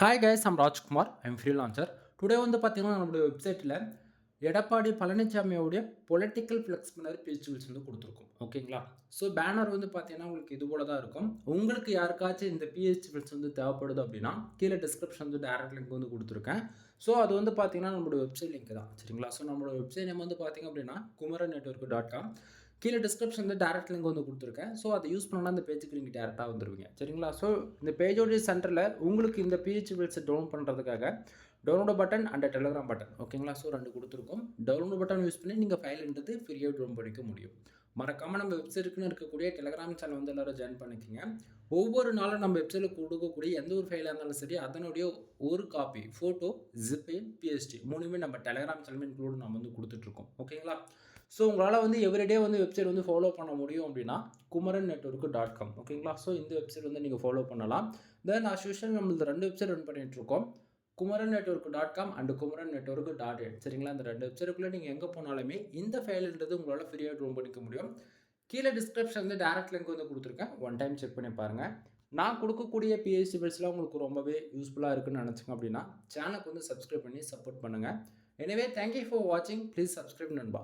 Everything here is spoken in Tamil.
Hi guys I'm Rajkumar I'm freelancer today வந்து பார்த்தீங்கன்னா நம்மளுடைய வெப்சைட்டில் எடப்பாடி பழனிசாமியோடைய பொலிட்டிக்கல் ஃப்ளெக்ஸ்பினர் பேச்சுவல்ஸ் வந்து கொடுத்துருக்கோம். ஓகேங்களா? ஸோ பேனர் வந்து பார்த்தீங்கன்னா உங்களுக்கு இது போல தான் இருக்கும். உங்களுக்கு யாருக்காச்சும் இந்த பிஹெச்பிஎல்ஸ் வந்து தேவைப்படுது அப்படின்னா கீழே டிஸ்கிரிப்ஷன் வந்து டேரக்ட் லிங்க் வந்து கொடுத்துருக்கேன். ஸோ அது வந்து பார்த்தீங்கன்னா நம்மளோட வெப்சைட் லிங்க் தான். சரிங்களா? ஸோ நம்மளோட வெப்சைட் நேம் வந்து பார்த்தீங்க அப்படின்னா குமரன் நெட்ஒர்க் டாட் காம் கீழே டிஸ்கிரிப்ஷனில் வந்து டேரக்ட் லிங்க் வந்து கொடுத்துருக்கேன். ஸோ அதை யூஸ் பண்ணால் அந்த பேஜுக்கு நீங்கள் டேரெக்டாக வந்துருவீங்க. சரிங்களா? ஸோ இந்த பேஜோடைய சென்டரில் உங்களுக்கு இந்த பிஹெச் பில்ஸை டவுன் பண்ணுறதுக்காக download button and Telegram button ஓகேங்களா ஸோ ரெண்டு கொடுத்துருக்கோம். டவுன்லோட் பட்டன் யூஸ் பண்ணி நீங்கள் ஃபைல்ன்றது ஃப்ரீயாக டவுன் பண்ணிக்க முடியும். மறக்காமல் நம்ம வெப்சைட்டுக்குன்னு இருக்கக்கூடிய டெலிகிராம் சேனல் வந்து எல்லோரும் ஜாயின் பண்ணிக்கோங்க. ஒவ்வொரு நாளும் நம்ம வெப்சைட்டில் கொடுக்கக்கூடிய எந்த ஒரு ஃபைலாக இருந்தாலும் சரி அதனுடைய ஒரு காப்பி ஃபோட்டோ ஜிப்பே பிஎஸ்டி மூணுமே நம்ம டெலிகிராம் சேனல் இன்க்ளூட் நம்ம வந்து கொடுத்துட்ருக்கோம் ஓகேங்களா ஸோ உங்களால் வந்து எவ்ரிடே வந்து வெப்சைட் வந்து ஃபாலோ பண்ண முடியும் அப்படின்னா குமரன் நெட்ஒர்க்கு டாட் காம் ஓகேங்களா ஸோ இந்த வெப்சைட் வந்து நீங்கள் ஃபாலோ பண்ணலாம். தென் அஸ் யூஷுவல் நம்மளது ரெண்டு வெப்சைட் ரன் பண்ணிகிட்ருக்கோம் Kumaran network dot com and Kumaran network dot எட் சரிங்களா? இந்த ரெண்டு வெப்சைட்டுக்குள்ளே நீங்கள் எங்கே போனாலுமே இந்த ஃபைல்ன்றது உங்களால் ஃப்ரீயாக ரூம் பண்ணிக்க முடியும். கீழே டிஸ்கிரிப்ஷன் வந்து டேரக்ட் லிங்க் வந்து கொடுத்துருக்கேன். ஒன் டைம் செக் பண்ணி பாருங்கள் நான் கொடுக்கக்கூடிய பிஎஸ்சி பில்ஸ்லாம் உங்களுக்கு ரொம்பவே யூஸ்ஃபுல்லாக இருக்குன்னு நினச்சிங்க அப்படின்னா சேனலுக்கு வந்து சப்ஸ்கிரைப் பண்ணி சப்போர்ட் பண்ணுங்கள் எனவே தேங்க்யூ ஃபார் வாட்சிங் ப்ளீஸ் சப்ஸ்கிரைப் நண்பா.